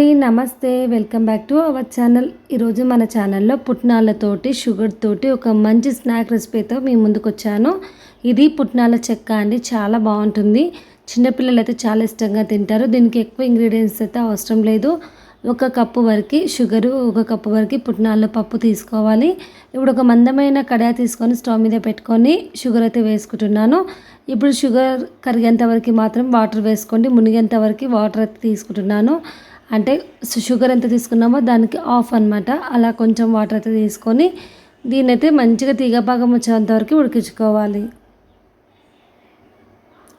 అండి నమస్తే. Welcome back to our channel. ఈరోజు మన ఛానల్లో పుట్నాలతోటి షుగర్ తోటి ఒక మంచి స్నాక్ రెసిపీతో మీ ముందుకు వచ్చాను ఇది పుట్నాల చెక్క అండి చాలా బాగుంటుంది. చిన్నపిల్లలు అయితే చాలా ఇష్టంగా తింటారు. దీనికి ఎక్కువ ఇంగ్రీడియంట్స్ అయితే అవసరం లేదు. ఒక కప్పు వరకు షుగరు ఒక కప్పు వరకు పుట్నాల పప్పు తీసుకోవాలి. ఇప్పుడు ఒక మందమైన కడాయి తీసుకొని స్టవ్ మీద పెట్టుకొని షుగర్ అయితే వేసుకుంటున్నాను. ఇప్పుడు షుగర్ కరిగేంత వరకు మాత్రం వాటర్ వేసుకోండి. మునిగేంత వరకు వాటర్ అయితే తీసుకుంటున్నాను. అంటే షుగర్ ఎంత తీసుకున్నామో దానికి ఆఫ్ అనమాట అలా కొంచెం వాటర్ అయితే తీసుకొని దీన్ని అయితే మంచిగా భాగం వచ్చేంత వరకు ఉడికించుకోవాలి.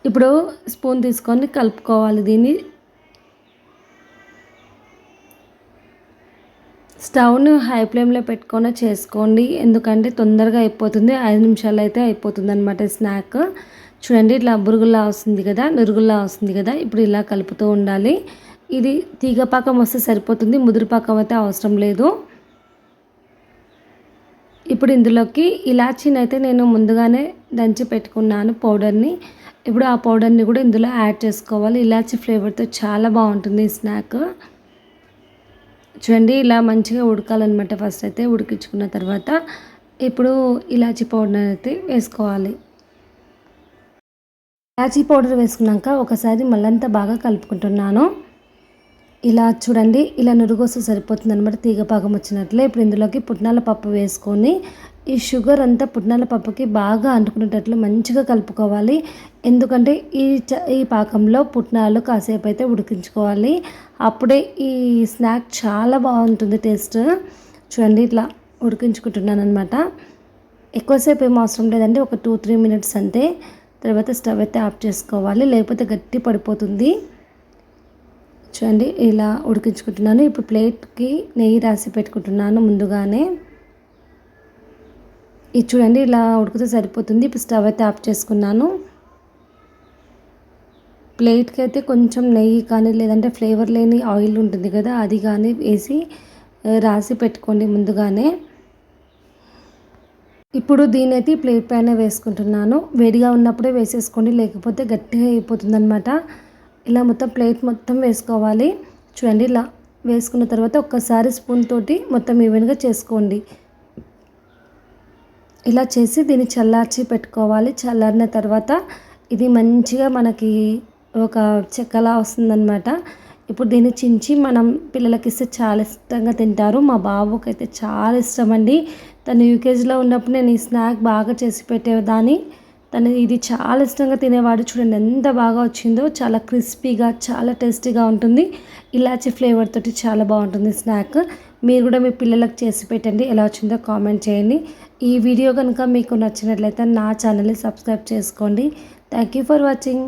ఇప్పుడు స్పూన్ తీసుకొని కలుపుకోవాలి దీన్ని. స్టవ్ను హై ఫ్లేమ్లో పెట్టుకొని చేసుకోండి. ఎందుకంటే తొందరగా అయిపోతుంది. ఐదు నిమిషాలు అయితే అయిపోతుంది అనమాట స్నాక్. చూడండి ఇట్లా బురుగుల్లా వస్తుంది కదా నురుగుల్లా వస్తుంది కదా. ఇప్పుడు ఇలా కలుపుతూ ఉండాలి. ఇది తీగ పాకం వస్తే సరిపోతుంది ముదురు పాకం అయితే అవసరం లేదు. ఇప్పుడు ఇందులోకి ఇలాచీని అయితే నేను ముందుగానే దంచి పెట్టుకున్నాను పౌడర్ని. ఇప్పుడు ఆ పౌడర్ని కూడా ఇందులో యాడ్ చేసుకోవాలి. ఇలాచీ ఫ్లేవర్తో చాలా బాగుంటుంది ఈ స్నాక్. చూడండి ఇలా మంచిగా ఉడకాలన్నమాట ఫస్ట్ అయితే ఉడికించుకున్న తర్వాత. ఇప్పుడు ఇలాచీ పౌడర్ అయితే వేసుకోవాలి. ఇలాచీ పౌడర్ వేసుకున్నాక ఒకసారి మళ్ళంతా బాగా కలుపుకుంటున్నాను. ఇలా చూడండి ఇలా నురుగోస్తే సరిపోతుంది అనమాట తీగ పాకం వచ్చినట్లే. ఇప్పుడు ఇందులోకి పుట్నాల పప్పు వేసుకొని ఈ షుగర్ అంతా పుట్నాల పప్పుకి బాగా అంటుకునేటట్లు మంచిగా కలుపుకోవాలి. ఎందుకంటే ఈ ఈ పాకంలో పుట్నాలు కాసేపు అయితే ఉడికించుకోవాలి. అప్పుడే ఈ స్నాక్ చాలా బాగుంటుంది టేస్ట్. చూడండి ఇట్లా ఉడికించుకుంటున్నాను అనమాట ఎక్కువసేపు ఏం అవసరం లేదండి. ఒక టూ త్రీ మినిట్స్ అంతే. తర్వాత స్టవ్ అయితే ఆఫ్ చేసుకోవాలి. లేకపోతే గట్టి పడిపోతుంది. చూడండి ఇలా ఉడికించుకుంటున్నాను. ఇప్పుడు ప్లేట్కి నెయ్యి రాసి పెట్టుకుంటున్నాను ముందుగానే. ఇది చూడండి ఇలా ఉడికితే సరిపోతుంది. ఇప్పుడు స్టవ్ అయితే ఆఫ్ చేసుకున్నాను. ప్లేట్కి అయితే కొంచెం నెయ్యి కానీ లేదంటే ఫ్లేవర్ లేని ఆయిల్ ఉంటుంది కదా అది కానీ వేసి రాసి పెట్టుకోండి ముందుగానే. ఇప్పుడు దీని అయితే ప్లేట్ పైన వేసుకుంటున్నాను. వేడిగా ఉన్నప్పుడే వేసేసుకోండి లేకపోతే గట్టిగా అయిపోతుంది అనమాట ఇలా మొత్తం ప్లేట్ మొత్తం వేసుకోవాలి. చూడండి ఇలా వేసుకున్న తర్వాత ఒక్కసారి స్పూన్ తోటి మొత్తం ఈవెన్గా చేసుకోండి. ఇలా చేసి దీన్ని చల్లార్చి పెట్టుకోవాలి. చల్లారిన తర్వాత ఇది మంచిగా మనకి ఒక చెక్కలా వస్తుందన్నమాట. ఇప్పుడు దీన్ని చించి మనం పిల్లలకి ఇస్తే చాలా ఇష్టంగా తింటారు. మా బాబుకి అయితే చాలా ఇష్టం అండి. తను యూకేజీలో ఉన్నప్పుడు నేను ఈ స్నాక్ బాగా చేసి పెట్టేదాన్ని. తను ఇది చాలా ఇష్టంగా తినేవాడు. చూడండి ఎంత బాగా వచ్చిందో చాలా క్రిస్పీగా చాలా టేస్టీగా ఉంటుంది. ఇలాచి ఫ్లేవర్ తోటి చాలా బాగుంటుంది స్నాక్. మీరు కూడా మీ పిల్లలకు చేసి పెట్టండి. ఎలా వచ్చిందో కామెంట్ చేయండి. ఈ వీడియో కనుక మీకు నచ్చినట్లయితే నా ఛానల్ని సబ్స్క్రైబ్ చేసుకోండి. Thank you for watching.